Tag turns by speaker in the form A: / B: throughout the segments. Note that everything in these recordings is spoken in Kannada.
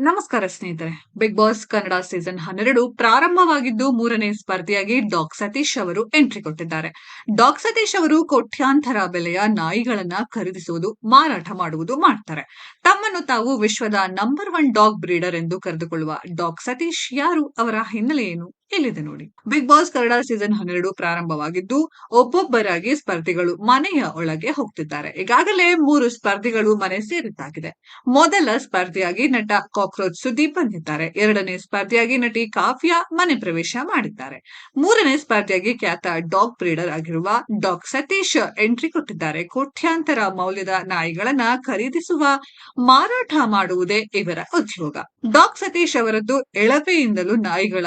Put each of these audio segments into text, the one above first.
A: ನಮಸ್ಕಾರ ಸ್ನೇಹಿತರೆ ಬಿಗ್ ಬಾಸ್ ಕನ್ನಡ ಸೀಸನ್ ಹನ್ನೆರಡು ಪ್ರಾರಂಭವಾಗಿದ್ದು ಮೂರನೇ ಸ್ಪರ್ಧಿಯಾಗಿ ಡಾಕ್ ಸತೀಶ್ ಅವರು ಎಂಟ್ರಿ ಕೊಟ್ಟಿದ್ದಾರೆ. ಡಾಕ್ ಸತೀಶ್ ಅವರು ಕೋಟ್ಯಾಂತರ ಬೆಲೆಯ ನಾಯಿಗಳನ್ನ ಖರೀದಿಸುವುದು, ಮಾರಾಟ ಮಾಡುವುದು ಮಾಡ್ತಾರೆ. ತಮ್ಮನ್ನು ತಾವು ವಿಶ್ವದ ನಂಬರ್ ಒನ್ ಡಾಗ್ ಬ್ರೀಡರ್ ಎಂದು ಕರೆದುಕೊಳ್ಳುವ ಡಾಕ್ ಸತೀಶ್ ಯಾರು? ಅವರ ಹಿನ್ನೆಲೆ ಏನು? ಇಲ್ಲಿದೆ ನೋಡಿ. ಬಿಗ್ ಬಾಸ್ ಕನ್ನಡ ಸೀಸನ್ ಹನ್ನೆರಡು ಪ್ರಾರಂಭವಾಗಿದ್ದು, ಒಬ್ಬೊಬ್ಬರಾಗಿ ಸ್ಪರ್ಧಿಗಳು ಮನೆಯ ಒಳಗೆ ಹೋಗ್ತಿದ್ದಾರೆ. ಈಗಾಗಲೇ ಮೂರು ಸ್ಪರ್ಧಿಗಳು ಮನೆ ಸೇರಿದ್ದಾಗಿದೆ. ಮೊದಲ ಸ್ಪರ್ಧಿಯಾಗಿ ನಟ ಕಾಕ್ರೋಚ್ ಸುದೀಪ್ ಬಂದಿದ್ದಾರೆ. ಎರಡನೇ ಸ್ಪರ್ಧಿಯಾಗಿ ನಟಿ ಕಾವ್ಯ ಮನೆ ಪ್ರವೇಶ ಮಾಡಿದ್ದಾರೆ. ಮೂರನೇ ಸ್ಪರ್ಧಿಯಾಗಿ ಖ್ಯಾತ ಡಾಗ್ ಬ್ರೀಡರ್ ಆಗಿರುವ ಡಾಗ್ ಸತೀಶ್ ಎಂಟ್ರಿ ಕೊಟ್ಟಿದ್ದಾರೆ. ಕೋಟ್ಯಾಂತರ ಮೌಲ್ಯದ ನಾಯಿಗಳನ್ನ ಖರೀದಿಸುವ ಮಾರಾಟ ಮಾಡುವುದೇ ಇವರ ಉದ್ಯೋಗ. ಡಾಗ್ ಸತೀಶ್ ಅವರದ್ದು ಎಳವೆಯಿಂದಲೂ ನಾಯಿಗಳ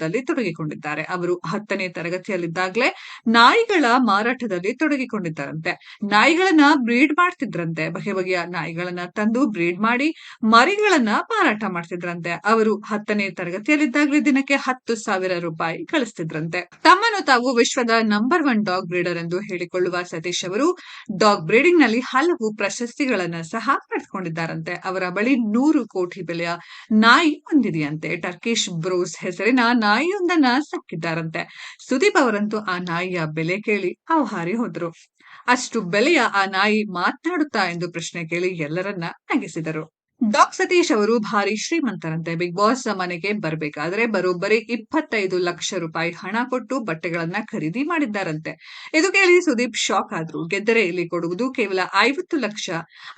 A: ವ್ಯಾಪಾರದಲ್ಲಿ ತೊಡಗಿಕೊಂಡಿದ್ದಾರೆ. ಅವರು ಹತ್ತನೇ ತರಗತಿಯಲ್ಲಿದ್ದಾಗಲೇ ನಾಯಿಗಳ ಮಾರಾಟದಲ್ಲಿ ತೊಡಗಿಕೊಂಡಿದ್ದಾರಂತೆ. ನಾಯಿಗಳನ್ನ ಬ್ರೀಡ್ ಮಾಡ್ತಿದ್ರಂತೆ. ಬಗೆ ಬಗೆಯ ನಾಯಿಗಳನ್ನ ತಂದು ಬ್ರೀಡ್ ಮಾಡಿ ಮರಿಗಳನ್ನ ಮಾರಾಟ ಮಾಡ್ತಿದ್ರಂತೆ. ಅವರು ಹತ್ತನೇ ತರಗತಿಯಲ್ಲಿದ್ದಾಗಲೇ ದಿನಕ್ಕೆ ಹತ್ತು ಸಾವಿರ ರೂಪಾಯಿ ಗಳಿಸ್ತಿದ್ರಂತೆ ತಮ್ಮನ್ನು ತಾವು ವಿಶ್ವದ ನಂಬರ್ ಒನ್ ಡಾಗ್ ಬ್ರೀಡರ್ ಎಂದು ಹೇಳಿಕೊಳ್ಳುವ ಸತೀಶ್ ಅವರು ಡಾಗ್ ಬ್ರೀಡಿಂಗ್ನಲ್ಲಿ ಹಲವು ಪ್ರಶಸ್ತಿಗಳನ್ನ ಸಹ ಪಡೆದುಕೊಂಡಿದ್ದಾರಂತೆ. ಅವರ ಬಳಿ ನೂರು ಕೋಟಿ ಬೆಲೆಯ ನಾಯಿ ಹೊಂದಿದೆಯಂತೆ ಟರ್ಕಿಶ್ ಬ್ರೋಸ್ ಹೆಸರಿನ ನಾಯಿಯೊಂದನ್ನ ಸಾಕಿದ್ದಾರಂತೆ ಸುದೀಪ್ ಅವರಂತೂ ಆ ನಾಯಿಯ ಬೆಲೆ ಕೇಳಿ ಅವಹಾರಿ ಹೋದ್ರು. ಅಷ್ಟು ಬೆಲೆಯ ಆ ನಾಯಿ ಮಾತನಾಡುತ್ತಾ ಎಂದು ಪ್ರಶ್ನೆ ಕೇಳಿ ಎಲ್ಲರನ್ನ ನಗಿಸಿದರು. ಡಾಕ್ ಸತೀಶ್ ಅವರು ಭಾರಿ ಶ್ರೀಮಂತರಂತೆ. ಬಿಗ್ ಬಾಸ್ ಮನೆಗೆ ಬರಬೇಕಾದ್ರೆ ಬರೋಬ್ಬರಿ ಇಪ್ಪತ್ತೈದು ಲಕ್ಷ ರೂಪಾಯಿ ಹಣ ಕೊಟ್ಟು ಬಟ್ಟೆಗಳನ್ನ ಖರೀದಿ ಮಾಡಿದ್ದಾರಂತೆ. ಇದು ಕೇಳಿ ಸುದೀಪ್ ಶಾಕ್ ಆದ್ರು. ಗೆದ್ದರೆ ಇಲ್ಲಿ ಕೊಡುವುದು ಕೇವಲ ಐವತ್ತು ಲಕ್ಷ.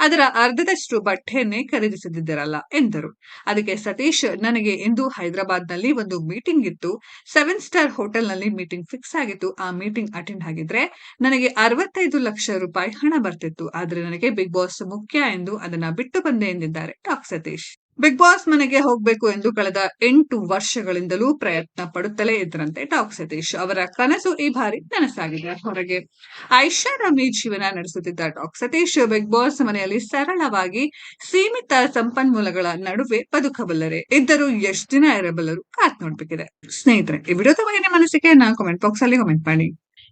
A: ಅದರ ಅರ್ಧದಷ್ಟು ಬಟ್ಟೆಯನ್ನೇ ಖರೀದಿಸದಿದ್ದರಲ್ಲ ಎಂದರು. ಅದಕ್ಕೆ ಸತೀಶ್, ನನಗೆ ಇಂದು ಹೈದರಾಬಾದ್ನಲ್ಲಿ ಒಂದು ಮೀಟಿಂಗ್ ಇತ್ತು. ಸೆವೆನ್ ಸ್ಟಾರ್ ಹೋಟೆಲ್ನಲ್ಲಿ ಮೀಟಿಂಗ್ ಫಿಕ್ಸ್ ಆಗಿತ್ತು. ಆ ಮೀಟಿಂಗ್ ಅಟೆಂಡ್ ಆಗಿದ್ರೆ ನನಗೆ ಅರವತ್ತೈದು ಲಕ್ಷ ರೂಪಾಯಿ ಹಣ ಬರ್ತಿತ್ತು. ಆದ್ರೆ ನನಗೆ ಬಿಗ್ ಬಾಸ್ ಮುಖ್ಯ ಎಂದು ಅದನ್ನ ಬಿಟ್ಟು ಬಂದೆ ಎಂದಿದ್ದಾರೆ. ಟಾಕ್ ಸತೀಶ್. ಬಿಗ್ ಬಾಸ್ ಮನೆಗೆ ಹೋಗಬೇಕು ಎಂದು ಕಳೆದ ಎಂಟು ವರ್ಷಗಳಿಂದಲೂ ಪ್ರಯತ್ನ ಪಡುತ್ತಲೇ ಇದ್ರಂತೆ ಟಾಕ್ ಸತೀಶ್. ಅವರ ಕನಸು ಈ ಬಾರಿ ನನಸಾಗಿದೆ. ಹೊರಗೆ ಐಷಾರಾಮಿ ಜೀವನ ನಡೆಸುತ್ತಿದ್ದ ಟಾಕ್ ಸತೀಶ್ ಬಿಗ್ ಬಾಸ್ ಮನೆಯಲ್ಲಿ ಸರಳವಾಗಿ ಸೀಮಿತ ಸಂಪನ್ಮೂಲಗಳ ನಡುವೆ ಬದುಕಬಲ್ಲರೆ. ಇದ್ದರೂ ಎಷ್ಟು ದಿನ ಇರಬಲ್ಲರು, ಕಾತ್ ನೋಡ್ಬೇಕಿದೆ. ಸ್ನೇಹಿತರೆ, ಈ ವಿಡಿಯೋದ ಬಗ್ಗೆ ನಿಮ್ಮ ನಾ ಕಾಮೆಂಟ್ ಬಾಕ್ಸ್ ಅಲ್ಲಿ ಕಮೆಂಟ್ ಮಾಡಿ.